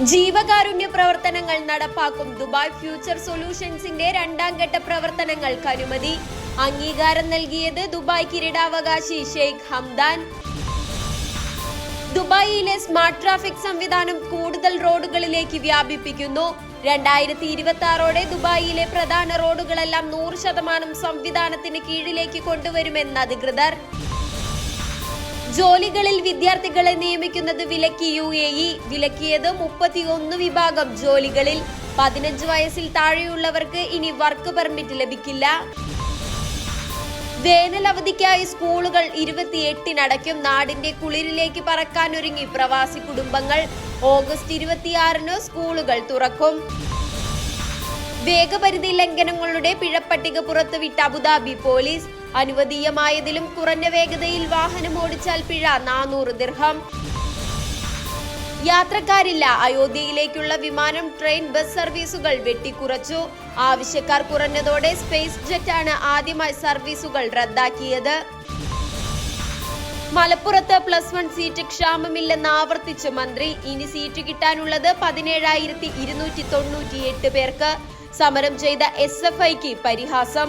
ജീവകാരുണ്യ പ്രവർത്തനങ്ങൾ നടപ്പാക്കും ദുബായ് ഫ്യൂച്ചർ സൊല്യൂഷൻസിന്റെ രണ്ടാം ഘട്ട പ്രവർത്തനങ്ങൾക്ക് അനുമതി. അംഗീകാരം നൽകിയത് ദുബായ് കിരീടാവകാശി ഷെയ്ഖ് ഹംദാൻ. ദുബായിലെ സ്മാർട്ട് ട്രാഫിക് സംവിധാനം കൂടുതൽ റോഡുകളിലേക്ക് വ്യാപിപ്പിക്കുന്നു. രണ്ടായിരത്തി ഇരുപത്തി ആറോടെ ദുബായിലെ പ്രധാന റോഡുകളെല്ലാം നൂറ് ശതമാനം സംവിധാനത്തിന് കീഴിലേക്ക് കൊണ്ടുവരുമെന്ന് അധികൃതർ. ജോലികളിൽ വിദ്യാർത്ഥികളെ നിയമിക്കുന്നത് വിലക്കി യു എ ഇ. വിലക്കിയത് മുപ്പത്തിയൊന്ന് വിഭാഗം. ജോലികളിൽ പതിനഞ്ച് വയസ്സിൽ താഴെയുള്ളവർക്ക് ഇനി വർക്ക് പെർമിറ്റ് ലഭിക്കില്ല. വേനൽ അവധിക്കായി സ്കൂളുകൾ ഇരുപത്തിയെട്ടിനടയ്ക്കും. നാടിന്റെ കുളിരിലേക്ക് പറക്കാനൊരുങ്ങി പ്രവാസി കുടുംബങ്ങൾ. ഓഗസ്റ്റ് ഇരുപത്തിയാറിന് സ്കൂളുകൾ തുറക്കും. വേഗപരിധി ലംഘനങ്ങളുടെ പിഴപ്പട്ടിക പുറത്തുവിട്ട അബുദാബി പോലീസ് അനുവദീയമായതിലും കുറഞ്ഞ വേഗതയിൽ വാഹനം ഓടിച്ചാൽ പിഴ നാനൂറ് ദിർഹം. യാത്രക്കാരില്ല. അയോധ്യയിലേക്കുള്ള വിമാനം ട്രെയിൻ ബസ് സർവീസുകൾ വെട്ടിക്കുറച്ചു. ആവശ്യക്കാർ കുറഞ്ഞതോടെ സ്പേസ് ജെറ്റാണ് ആദ്യമായി സർവീസുകൾ റദ്ദാക്കിയത്. മലപ്പുറത്ത് പ്ലസ് വൺ സീറ്റ് ക്ഷാമമില്ലെന്ന് ആവർത്തിച്ച് മന്ത്രി ഇനി സീറ്റ് കിട്ടാനുള്ളത് പതിനേഴായിരത്തി ഇരുന്നൂറ്റി തൊണ്ണൂറ്റിയെട്ട് പേർക്ക്. സമരം ചെയ്ത എസ് എഫ് ഐക്ക് പരിഹാസം.